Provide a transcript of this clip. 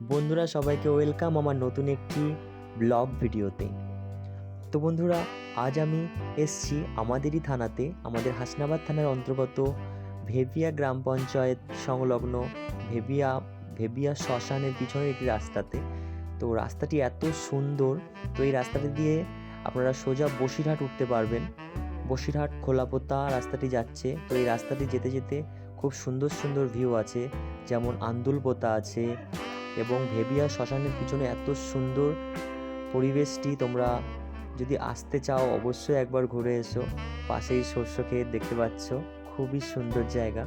বন্ধুরা, সবাইকে ওয়েলকাম আমার নতুন একটি ব্লগ ভিডিওতে। তো বন্ধুরা, আজ আমি এসছি আমাদেরই থানাতে, আমাদের হাসনাবাদ থানার অন্তর্গত ভেবিয়া গ্রাম পঞ্চায়েত সংলগ্ন ভেবিয়া ভেবিয়া শ্মশানের পিছনের একটি রাস্তাতে। তো রাস্তাটি এত সুন্দর, তো এই রাস্তাটি দিয়ে আপনারা সোজা বসিরহাট উঠতে পারবেন। বসিরহাট, খোলাপোতা রাস্তাটি যাচ্ছে, তো এই রাস্তাটি যেতে যেতে খুব সুন্দর সুন্দর ভিউ আছে। যেমন আন্দুলপোতা আছে এবং ভেবিয়া শ্মশানের পিছনে এত সুন্দর পরিবেশটি তোমরা যদি আসতে চাও, অবশ্যই একবার ঘুরে এসো। পাশেই শস্য ক্ষেত দেখতে পাচ্ছ। খুবই সুন্দর জায়গা।